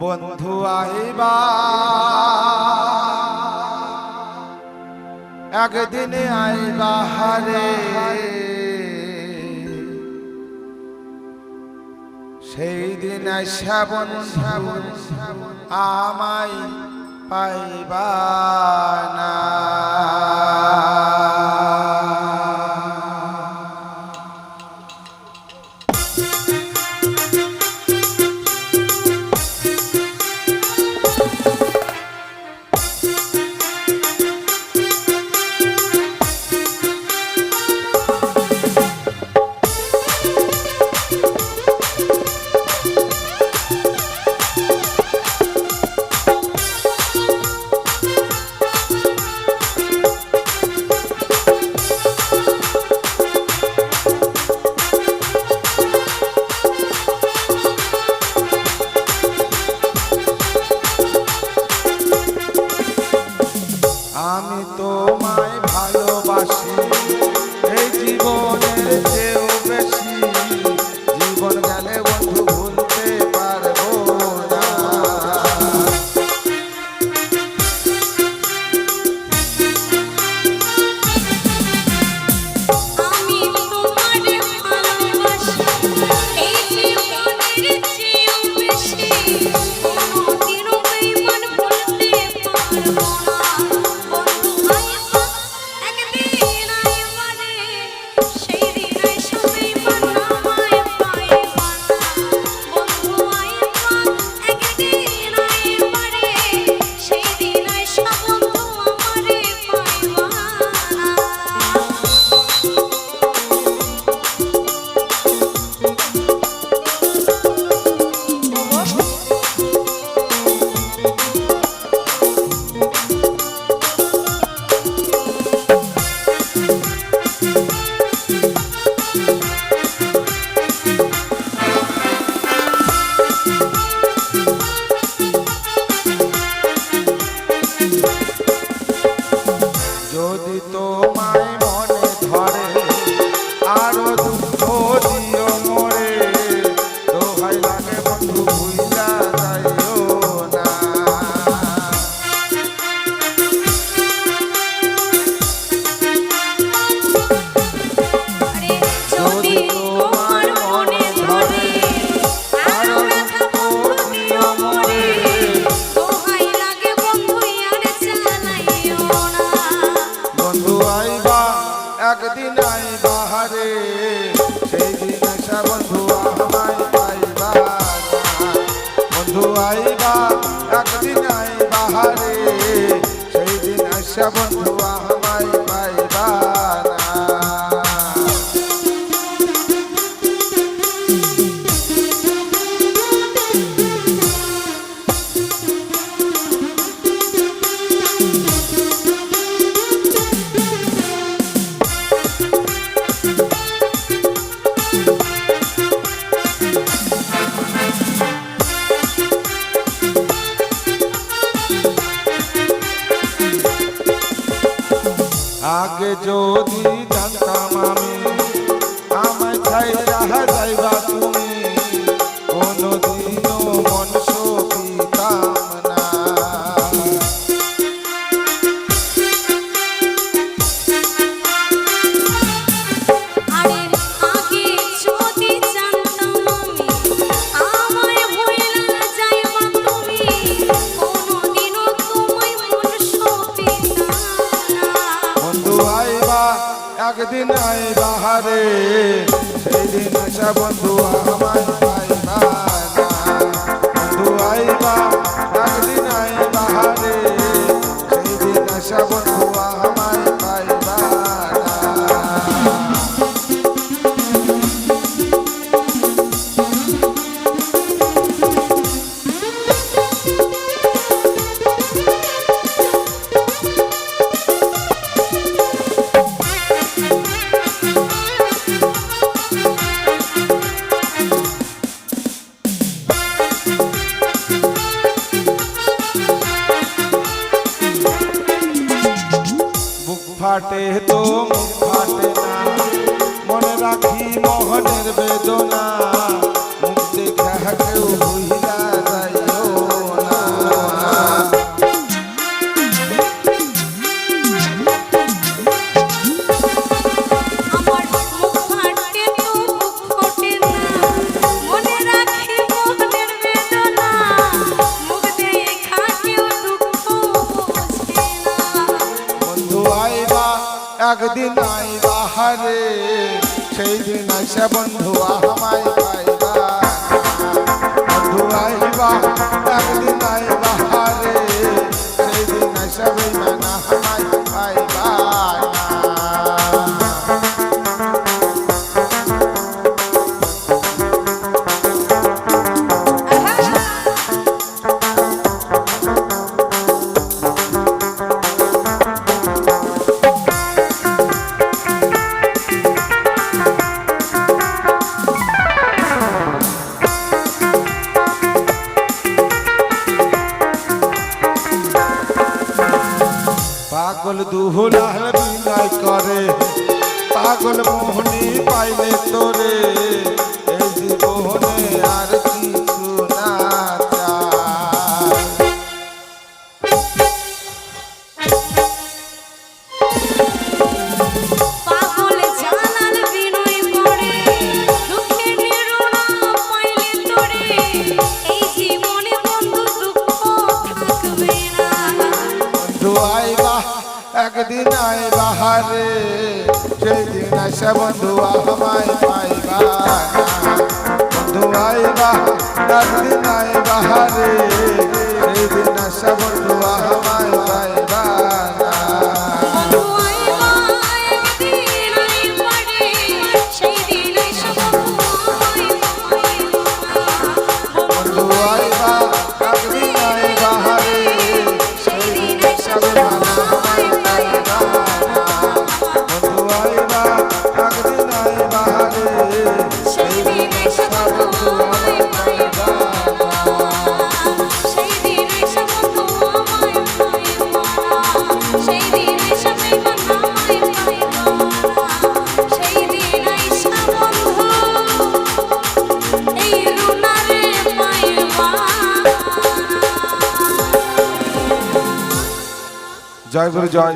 বন্ধু আইবা। একদিন আইবা হারে। সেই দিন শ্যাবন শ্যাবন আমাই পাইবা না। একদিন আই বাহারে, সেই দিন এসা বন্ধু আমায় পাইবা বন্ধু আইবা একদিন আই বাহারে, সেই দিন এসা বন্ধু আমায় পাই আগে যদি জানতাম আমি সেদিন আই বাহারে সেদিন আসা বন্ধু আ কাটে তো মুখ ফাটে না। মনে রাখি মোহনের বেদনা। বন্ধু আমায় পাইবা বন্ধু আইবা لا একদিন আইবা হারে সেদিন আসে বন্ধু আমায় পাইবা বন্ধু আইবা একদিন আইবা হারে সেদিন আসে বন্ধু আমায় পাইবা জয় গুরু জয়